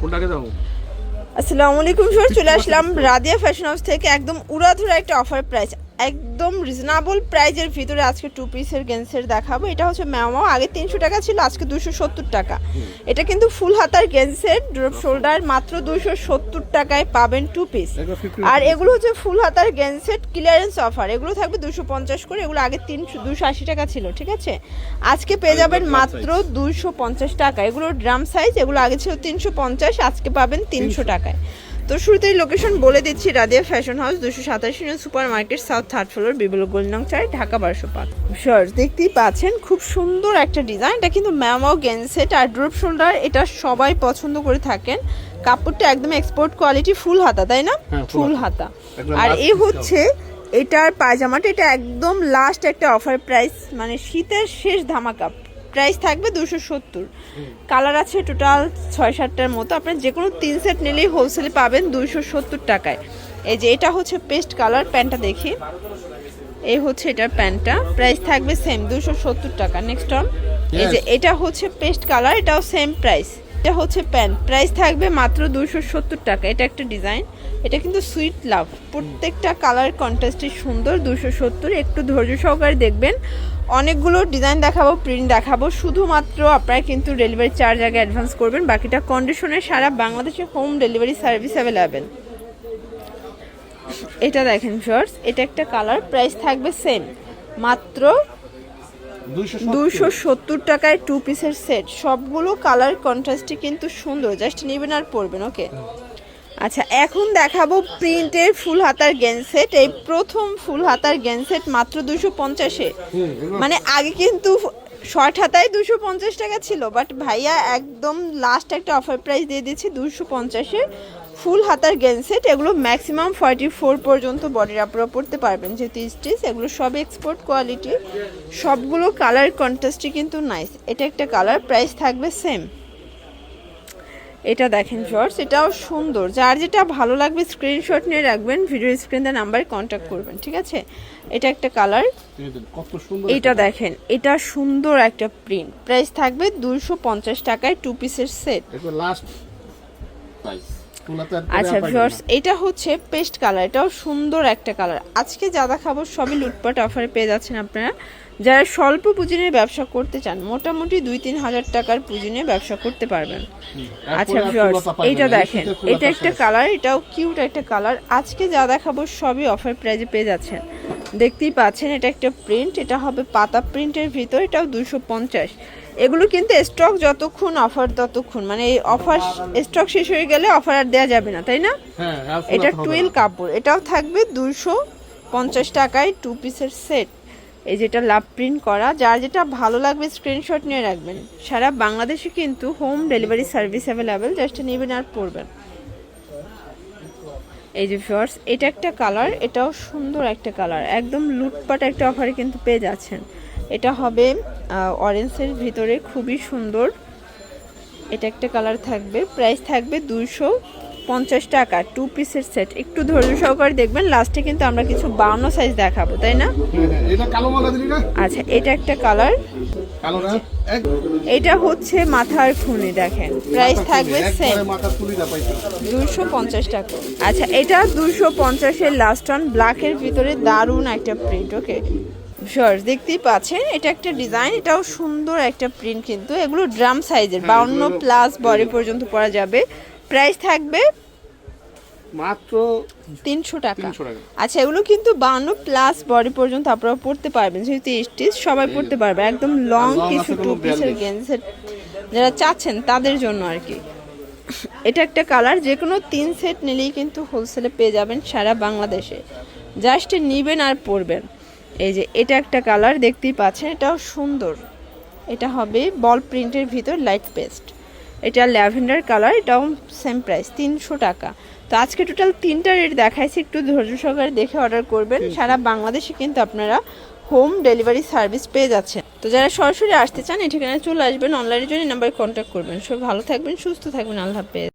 কোনটাকে যাব আসসালামু আলাইকুম স্যার চলে আসলাম রাদিয়া ফ্যাশন হাউস থেকে একদম উড়াধুরা একটা অফার প্রাইস। একদম রিজনেবল প্রাইজের ভিতরে আজকে টু পিসের গেন্সের দেখাবো। এটা হচ্ছে ম্যামো আগে তিনশো টাকা ছিল আজকে দুশো সত্তর টাকা। এটা কিন্তু ফুল হাতার গেন্সের ড্রপ শোল্ডার মাত্র দুশো সত্তর টাকায় পাবেন টু পিস আর এগুলো হচ্ছে ফুল হাতার গেন্সেট ক্লিয়ারেন্স অফার এগুলো থাকবে দুশো পঞ্চাশ করে এগুলো আগে তিনশো দুশো আশি টাকা ছিল ঠিক আছে? আজকে পেয়ে যাবেন মাত্র দুশো পঞ্চাশ টাকা। এগুলো ড্রাম সাইজ এগুলো আগে ছিল তিনশো পঞ্চাশ আজকে পাবেন তিনশো। টাকায়। তো শুরুতেই লোকেশন বলে দিচ্ছি রাদিয়া ফ্যাশন হাউস দুশো সাতাশি super market south third floor বিবল গোলনং চাই ঢাকা বারোশো পাঁচ। শর্ট দেখতেই পাচ্ছেন খুব সুন্দর একটা ডিজাইন এটা কিন্তু ম্যামো গেন্সেট আর ড্রপ শোল্ডার এটা সবাই পছন্দ করে থাকেন। কাপড়টা একদম এক্সপোর্ট কোয়ালিটি ফুল হাতা তাই না? হ্যাঁ, ফুল হাতা। আর এ হচ্ছে এটার পায়জামাটা এটা একদম লাস্ট একটা অফার প্রাইস মানে শীতের শেষ ধামাকা। প্রাইস থাকবে দুশো সত্তর। কালার আছে টোটাল ছয় সাতটার মতো। আপনি যে কোনো তিন সেট নিলেই হোলসেলে পাবেন দুইশো সত্তর টাকায়। এই যে এটা হচ্ছে পেস্ট কালার প্যান্টটা দেখি। এই হচ্ছে এটার প্যান্টটা প্রাইস থাকবে সেম দুশো সত্তর টাকা। নেক্সট অন এই যে এটা হচ্ছে পেস্ট কালার এটাও সেম প্রাইস এটা হচ্ছে প্যান্ট। প্রাইস থাকবে মাত্র দুশো সত্তর টাকা। এটা একটা ডিজাইন। এটা কিন্তু সুইট লাভ। প্রত্যেকটা কালার কন্ট্রাস্টই সুন্দর দুশো সত্তর। একটু ধৈর্য সহকারে দেখবেন। অনেকগুলো ডিজাইন দেখাবো, প্রিন্ট দেখাবো। শুধুমাত্র আপনারা কিন্তু ডেলিভারি চার্জ আগে অ্যাডভান্স করবেন। বাকিটা কন্ডিশনে সারা বাংলাদেশে হোম ডেলিভারি সার্ভিস অ্যাভেলেবেল। এটা দেখেন শর্টস এটা একটা কালার। প্রাইস থাকবে সেম মাত্র 270 দুশো সত্তর টাকায় টু পিসের সেট সবগুলো কালার কন্ট্রাস্টই কিন্তু সুন্দর। জাস্ট নেবেন আর পরবেন ওকে আচ্ছা এখন দেখাবো প্রিন্টের ফুল হাতার গেনসেট এই প্রথম ফুল হাতার গেনসেট মাত্র দুশো পঞ্চাশে। মানে আগে কিন্তু শর্ট হাতায় দুশো পঞ্চাশ টাকা ছিল বাট ভাইয়া একদম লাস্ট একটা অফার প্রাইস দিয়ে দিচ্ছে দুশো পঞ্চাশে। ফুল হাতার গেনসেট এগুলো ম্যাক্সিমাম ফর্টি ফোর পর্যন্ত বডির আপনারা পড়তে পারবেন। যেহেতু স্টিচ এগুলো সব এক্সপোর্ট কোয়ালিটি সবগুলো কালার কন্ট্রাস্টই কিন্তু নাইস এটা একটা কালার প্রাইস থাকবে সেম এটা দেখেন শর্টস এটাও সুন্দর। যার যেটা ভালো লাগবে স্ক্রিনশট নিয়ে রাখবেন ভিডিও স্ক্রিনে নাম্বারে কন্ট্যাক্ট করবেন ঠিক আছে? এটা একটা কালার এটা দেখেন এটা সুন্দর একটা প্রিন্ট প্রাইস থাকবে দুশো পঞ্চাশ টাকায় টু পিসের সেট লাস্ট প্রাইস আচ্ছা। ভিউয়ার্স এটা হচ্ছে পেস্ট কালার এটাও সুন্দর একটা কালার আজকে যা দেখাবো সবই লুটপাট অফারে পেয়ে যাচ্ছেন আপনারা। যারা স্বল্প পুঁজি নিয়ে ব্যবসা করতে চান মোটামুটি দুই তিন হাজার টাকার পুঁজি নিয়ে ব্যবসা করতে পারবেন। আচ্ছা ভিউয়ার্স এই দেখেন এটা একটা কালার এটাও কিউট একটা কালার আজকে যা দেখাবো সবই অফার প্রাইজে পেয়ে যাচ্ছেন। দেখতেই পাচ্ছেন এটা একটা প্রিন্ট এটা হবে পাতা প্রিন্টের ভিতর এটাও দুশো পঞ্চাশ। এগুলো কিন্তু স্টক যতক্ষণ অফার ততক্ষণ মানে এই অফার স্টক শেষ হয়ে গেলে অফার আর দেওয়া যাবে না তাই না? হ্যাঁ এটা টুয়েল কাপড় এটাও থাকবে দুশো পঞ্চাশ টাকায় টু পিসের সেট এই যেটা লাভ প্রিন্ট করা যার যেটা ভালো লাগবে স্ক্রিনশট নিয়ে রাখবেন। সারা বাংলাদেশে কিন্তু home delivery service available just নেবেন আর পড়বেন এই যে ফিওর্স এটা একটা কালার এটাও সুন্দর একটা কালার একদম লুটপাট একটা অফারে কিন্তু পেয়ে যাচ্ছেন। এটা হবে অরেঞ্জের ভিতরে খুবই সুন্দর। এটা একটা কালার থাকবে। প্রাইস থাকবে দুইশো পঞ্চাশ টাকা টু পিসের সেট একটু ধৈর্য সহকারে দেখবেন লাস্টে কিন্তু আমরা কিছু বাউন্ন সাইজ দেখাবো তাই না? আচ্ছা এটা একটা কালার এটা হচ্ছে মাথার খুনি দেখেন। প্রাইস থাকবে সেম দুশো পঞ্চাশ টাকা। আচ্ছা এটা দুশো পঞ্চাশের লাস্ট অন ব্ল্যাকের ভিতরে দারুণ একটা প্রিন্ট ওকে শর্ট দেখতেই পাচ্ছেন এটা একটা ডিজাইন এটাও সুন্দর একটা প্রিন্ট কিন্তু এগুলো ড্রাম সাইজের বাউন্ন প্লাস বডি পর্যন্ত পরা যাবে। প্রাইস থাকবে মাত্র তিনশো টাকা। 300 টাকা। আচ্ছা এগুলো কিন্তু বাউন্ন প্লাস বডি পর্যন্ত আপনারা পড়তে পারবেন যেহেতু স্টিচ সবাই পড়তে পারবে। একদম লং কিছু টু পিসের brand যারা চাচ্ছেন তাদের জন্য আর কি। এটা একটা কালার যে কোনো তিন সেট নিলেই কিন্তু হোলসেলে পেয়ে যাবেন সারা বাংলাদেশে। জাস্ট নিবেন আর পরবেন। এই যে এটা একটা কালার দেখতেই পাচ্ছেন এটাও সুন্দর। এটা হবে বল প্রিন্টের ভিতর লাইট পেস্ট। এটা ল্যাভেন্ডার কালার এটাও সেম প্রাইস তিনশো টাকা। তো আজকে টোটাল তিনটা রেট দেখাইছি একটু ধৈর্য সহকারে দেখে অর্ডার করবেন। সারা বাংলাদেশে কিন্তু আপনারা হোম ডেলিভারি সার্ভিস পেয়ে যাচ্ছেন। তো যারা সরাসরি আসতে চান এই ঠিকানায় চলে আসবেন। অনলাইনের জন্য নাম্বারে কন্ট্যাক্ট করবেন। সব ভালো থাকবেন সুস্থ থাকবেন। আল্লাহ হাফেজ।